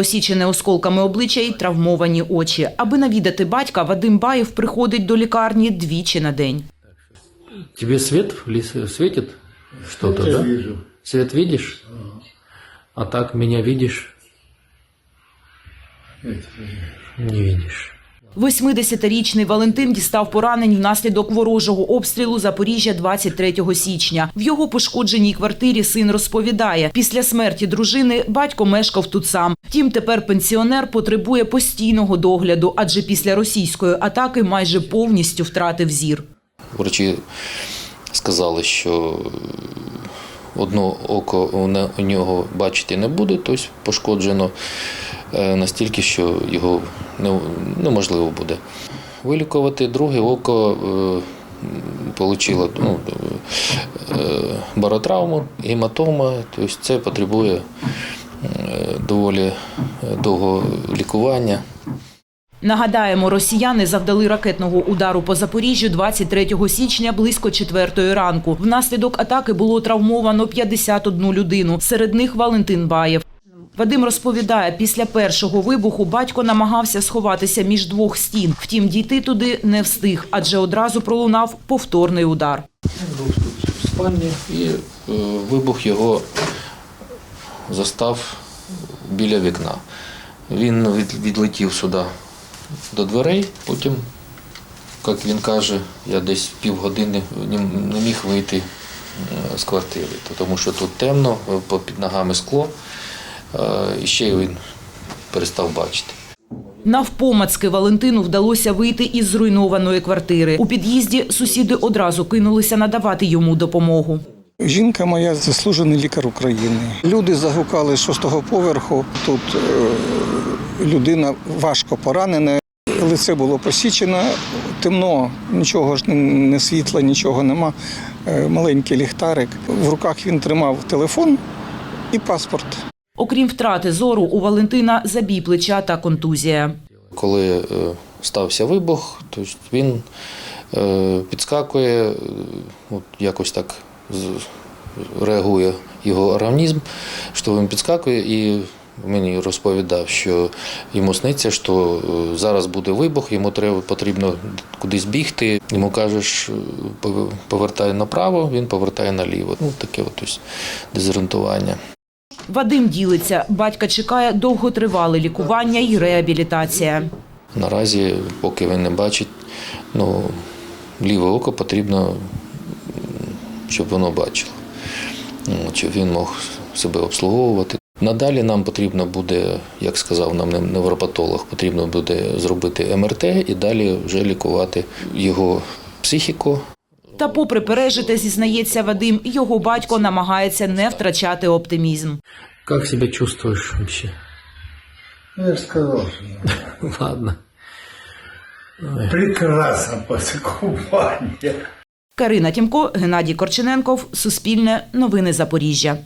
Посічене осколками обличчя і травмовані очі. Аби навідати батька, Вадим Баєв приходить до лікарні двічі на день. Тебе свет в лис- светит что-то, да? Світ бачиш? А так мене бачиш? Не видишь. 80-річний Валентин дістав поранень внаслідок ворожого обстрілу Запоріжжя 23 січня. В його пошкодженій квартирі син розповідає, після смерті дружини батько мешкав тут сам. Втім, тепер пенсіонер потребує постійного догляду, адже після російської атаки майже повністю втратив зір. Врачі сказали, що одно око у нього бачити не буде, тобто пошкоджено настільки, що його неможливо буде. Вилікувати друге око отримало ну, е, баротравму, гематома, тобто це потребує е, доволі довгого лікування. Нагадаємо, росіяни завдали ракетного удару по Запоріжжю 23 січня близько 4 ранку. Внаслідок атаки було травмовано 51 людину. Серед них Валентин Баєв. Вадим розповідає, після першого вибуху батько намагався сховатися між двох стін. Втім, дійти туди не встиг, адже одразу пролунав повторний удар. був тут в спальні і е, вибух його застав біля вікна. Він відлетів сюди до дверей, потім, як він каже, я десь півгодини не- міг вийти е, з квартири, тому що тут темно, е, під ногами скло, і ще й він перестав бачити. Навпомацки Валентину вдалося вийти із зруйнованої квартири. У під'їзді сусіди одразу кинулися надавати йому допомогу. Жінка моя заслужений лікар України. Люди загукали з шостого поверху. Тут е, людина важко поранена. Лице було посічено, темно, нічого ж не- не світла, нічого нема. Е, Маленький ліхтарик. В руках він тримав телефон і паспорт. Окрім втрати зору, у Валентина забій плеча та контузія. Коли е, стався вибух, то він е, підскакує, е, от якось так реагує його організм, що він підскакує і мені розповідав, що йому сниться, що зараз буде вибух, йому треба потрібно кудись бігти. Йому кажеш, пов- повертай направо, він повертає наліво. Ну таке от ось дезорієнтування. Вадим ділиться, батька чекає довготривале лікування і реабілітація. Наразі, поки він не бачить, ну, ліве око потрібно, щоб воно бачило, Ну, щоб він мог себе обслуговувати. Надалі нам потрібно буде, як сказав нам невропатолог, потрібно буде зробити МРТ і далі вже лікувати його психіку, Та попри пережите, зізнається Вадим, його батько намагається не втрачати оптимізм. Як себе чувствуєш взагалі? Ну, Я ж сказав, що Ладно. прекрасно після купання. Карина Тімко, Геннадій Корчененков, Суспільне, Новини Запоріжжя.